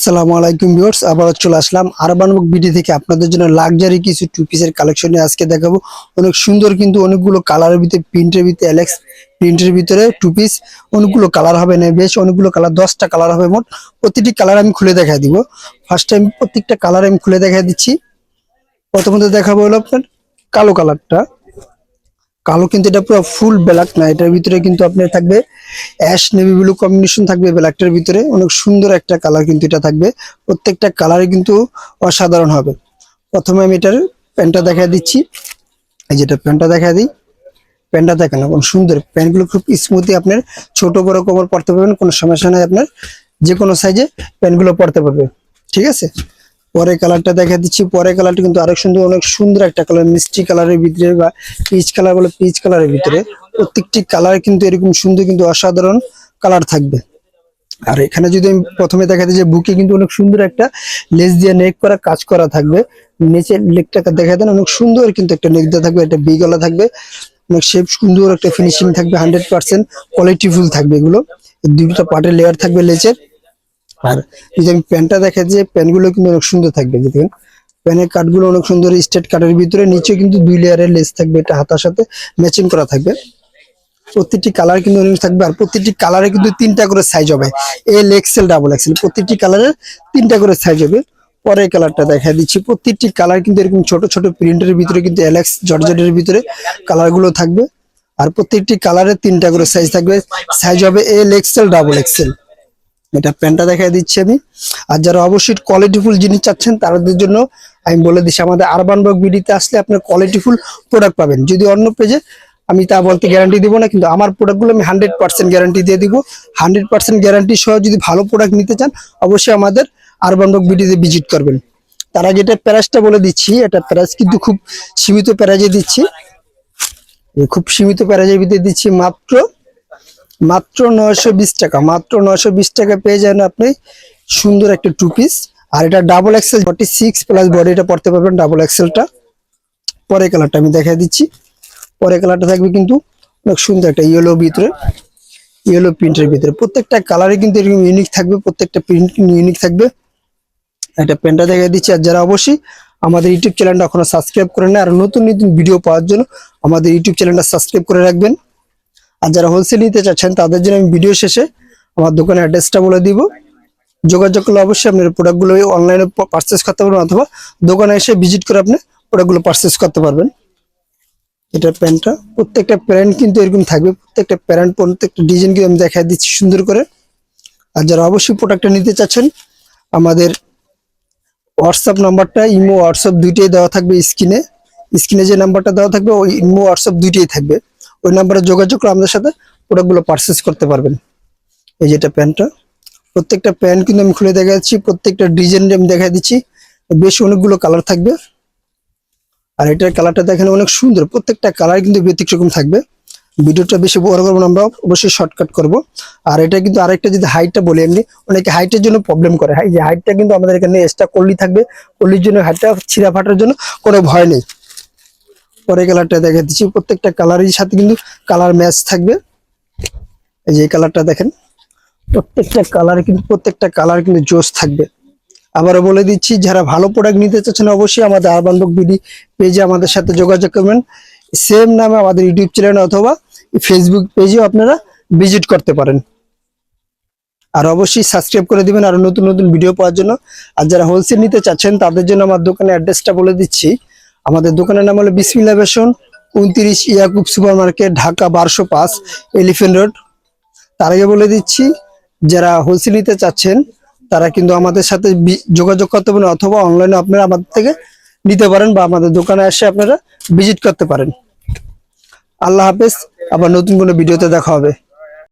আসসালামু আলাইকুম ভিউয়ার্স আবার চলে আসলাম আরবান বুক বিডি থেকে আপনাদের জন্য লাক্সারি কিছু টু পিসের কালেকশন নিয়ে আজকে দেখাবো। অনেক সুন্দর কিন্তু অনেকগুলো কালারের ভিতরে, প্রিন্টের ভিতরে অ্যালেক্স প্রিন্টের ভিতরে টু পিস অনেকগুলো কালার হবে না, বেশ অনেকগুলো কালার, দশটা কালার হবে মোট। প্রতিটি কালার আমি খুলে দেখা দিব। ফার্স্ট টাইম প্রত্যেকটা কালার আমি খুলে দেখা দিচ্ছি। প্রথমত দেখাবো হলো আপনার কালো কালারটা। কালো কিন্তু এটা পুরো ফুল ব্ল্যাক না, এটার ভিতরে কিন্তু আপনার থাকবে অ্যাশ নেভি ব্লু কম্বিনেশন থাকবে ব্ল্যাকটার ভিতরে। অনেক সুন্দর একটা কালার কিন্তু এটা থাকবে। প্রত্যেকটা কালারে কিন্তু অসাধারণ হবে। প্রথমে আমি এটার প্যান্টটা দেখা দিচ্ছি। এই যেটা প্যান্টটা দেখা দিই। প্যান্টটা দেখেন কোন সুন্দর। প্যান্টগুলো খুব স্মুথলি আপনার ছোট, বড় কোমর পড়তে পারবেন, কোনো সমস্যা নাই আপনার। যে কোনো সাইজে প্যান্টগুলো পড়তে পারবে। ঠিক আছে? পরে কালারটা দেখা দিচ্ছি। পরে কালারটা কিন্তু আরেক সুন্দর, অনেক সুন্দর একটা কালার, মিষ্টি কালারের ভিতরে বা পিচ কালার বলে পিচ কালারের ভিতরে। প্রত্যেকটি কালার কিন্তু এরকম সুন্দর কিন্তু অসাধারণ কালার থাকবে। আর এখানে যদি আমি প্রথমে দেখা দিই যে বুকে কিন্তু অনেক সুন্দর একটা লেস দিয়ে নেক করা কাজ করা থাকবে। নিচের লেকটাকে দেখা দেন, অনেক সুন্দর কিন্তু একটা নেক দেওয়া থাকবে, একটা বি গলা থাকবে। অনেক শেপ সুন্দর একটা ফিনিশিং থাকবে হান্ড্রেড পার্সেন্ট কোয়ালিটি ফুল থাকবে এগুলো। দুটো পার্টের লেয়ার থাকবে লেচের আর যদি আমি প্যান্টটা দেখা যে প্যান্টগুলো কিন্তু অনেক সুন্দর থাকবে দেখেন, প্যানের কাটগুলো অনেক সুন্দর স্টেট কাটের ভিতরে নিচে কিন্তু দুই লেয়ারের লেস থাকবে, এটা হাতার সাথে ম্যাচিং করা থাকবে। প্রত্যেকটি কালার কিন্তু অরেঞ্জ থাকবে, আর প্রত্যেকটি কালারে কিন্তু তিনটা করে সাইজ হবে। এল এক্সেল ডাবল এক্সেল প্রত্যেকটি কালারে তিনটা করে সাইজ হবে। পরের কালারটা দেখা দিচ্ছি প্রত্যেকটি কালার কিন্তু এরকম ছোট ছোট প্রিন্টের ভিতরে কিন্তু এলেক্স জর্জেটের ভিতরে কালারগুলো থাকবে। আর প্রত্যেকটি কালারে তিনটা করে সাইজ থাকবে সাইজ হবে এল এক্সেল ডাবল এক্সেল এটা প্যান্টটা দেখা দিচ্ছি আমি। আর যারা অবশ্যই কোয়ালিটিফুল জিনিস চাচ্ছেন, তাদের জন্য আমি বলে দিচ্ছি, আমাদের আরবান বক বিডিতে আসলে আপনার কোয়ালিটিফুল প্রোডাক্ট পাবেন। যদি অন্য পেজে আমি তা বলতে গ্যারান্টি দিব না, কিন্তু আমার প্রোডাক্টগুলো আমি হান্ড্রেড পার্সেন্ট গ্যারান্টি দিয়ে দিব। হান্ড্রেড পার্সেন্ট গ্যারান্টি সহ যদি ভালো প্রোডাক্ট নিতে চান, অবশ্যই আমাদের আরবান বক বিডিতে ভিজিট করবেন। তার আগে এটা বলে দিচ্ছি, এটা প্যারাস কিন্তু খুব সীমিত প্যারাজে দিচ্ছি। খুব সীমিত প্যারাজের ভিতরে দিচ্ছি মাত্র মাত্র নয়শো বিশ টাকা, মাত্র নয়শো বিশ টাকা পেয়ে যান আপনি সুন্দর একটা টু পিস আর এটা double axle forty six plus বডিটা পড়তে পারবেন ডাবল এক্সেলটা পরে কালারটা আমি দেখা দিচ্ছি। পরে কালারটা থাকবে কিন্তু অনেক সুন্দর একটা ইয়েলো ভিতরে ইয়েলো প্রিন্টের ভিতরে। প্রত্যেকটা কালারে কিন্তু এরকম ইউনিক থাকবে, প্রত্যেকটা প্রিন্ট ইউনিক থাকবে। একটা পেনটা দেখা দিচ্ছি। আর যারা অবশ্যই আমাদের ইউটিউব চ্যানেলটা এখনও সাবস্ক্রাইব করে নেয় আর নতুন নতুন ভিডিও পাওয়ার জন্য আমাদের ইউটিউব চ্যানেলটা সাবস্ক্রাইব করে রাখবেন। আর যারা হোলসেল নিতে চাচ্ছেন, তাদের জন্য আমি ভিডিও শেষে আমার দোকানের অ্যাড্রেসটা বলে দিব। যোগাযোগ করলে অবশ্যই আপনার প্রোডাক্টগুলো অনলাইনে পারচেস করতে পারবেন অথবা দোকানে এসে ভিজিট করে আপনি প্রোডাক্টগুলো পারচেস করতে পারবেন। এটা প্যান্টটা, প্রত্যেকটা প্যান্ট কিন্তু এরকম থাকবে। প্রত্যেকটা প্যান্ট, প্রত্যেকটা ডিজাইন কিন্তু আমি দেখাই দিচ্ছি সুন্দর করে। আর যারা অবশ্যই প্রোডাক্টটা নিতে চাচ্ছেন, আমাদের হোয়াটসঅ্যাপ নাম্বারটা ইমো হোয়াটসঅ্যাপ দুইটাই দেওয়া থাকবে স্ক্রিনে। স্ক্রিনে যে নাম্বারটা দেওয়া থাকবে, ওই ইমো হোয়াটসঅ্যাপ দুইটাই থাকবে। ওই নাম্বারে যোগাযোগ করে আমাদের সাথে প্রোডাক্টগুলো পারচেস করতে পারবেন। এই যেটা প্যান্টটা, প্রত্যেকটা প্যান্ট কিন্তু আমি খুলে দেখা যাচ্ছি প্রত্যেকটা ডিজাইন আমি দেখা দিচ্ছি। বেশ অনেকগুলো কালার থাকবে। আর এটার কালারটা দেখেন অনেক সুন্দর, প্রত্যেকটা কালার কিন্তু ব্যতিক্রম থাকবে। ভিডিওটা বেশি বড় করব না, আমরা অবশ্যই শর্টকাট করব। আর এটা কিন্তু আরেকটা যদি হাইটটা বলি এমনি, অনেকে হাইটের জন্য প্রবলেম করে। যে হাইটটা কিন্তু আমাদের এখানে এক্সট্রা কল্লি থাকবে। কল্লির জন্য হাইটটা ছিঁড়া ফাটার জন্য কোনো ভয় নেই। পরে কালারটা দেখা দিচ্ছি। প্রত্যেকটা কালারের সাথে কিন্তু কালার ম্যাচ থাকবে। এই যে কালারটা দেখেন, প্রত্যেকটা কালার কিন্তু প্রত্যেকটা কালার কিন্তু জোস থাকবে। আবারও বলে দিচ্ছি, যারা ভালো প্রোডাক্ট নিতে চাচ্ছেন অবশ্যই আমাদের আরবান বুক বিডি পেজে আমাদের সাথে যোগাযোগ করবেন। সেম নামে আমাদের ইউটিউব চ্যানেল অথবা ফেসবুক পেজেও আপনারা ভিজিট করতে পারেন। আর অবশ্যই সাবস্ক্রাইব করে দিবেন আরও নতুন নতুন ভিডিও পাওয়ার জন্য। আর যারা হোলসেল নিতে চাচ্ছেন, তাদের জন্য আমার দোকানের অ্যাড্রেসটা বলে দিচ্ছি। আমাদের দোকানের নাম হলো বিসমিল্লা বেসন, উনত্রিশ ইয়াকুব সুপার মার্কেট ঢাকা বারোশো পাঁচ, এলিফেন্ট রোড। তার আগে বলে দিচ্ছি, যারা হোলসেল নিতে চাচ্ছেন, তারা কিন্তু আমাদের সাথে যোগাযোগ করতে পারেন অথবা অনলাইনে আপনারা আমাদের থেকে নিতে পারেন বা আমাদের দোকানে এসে আপনারা ভিজিট করতে পারেন। আল্লাহ হাফেজ, আবার নতুন কোনো ভিডিওতে দেখা হবে।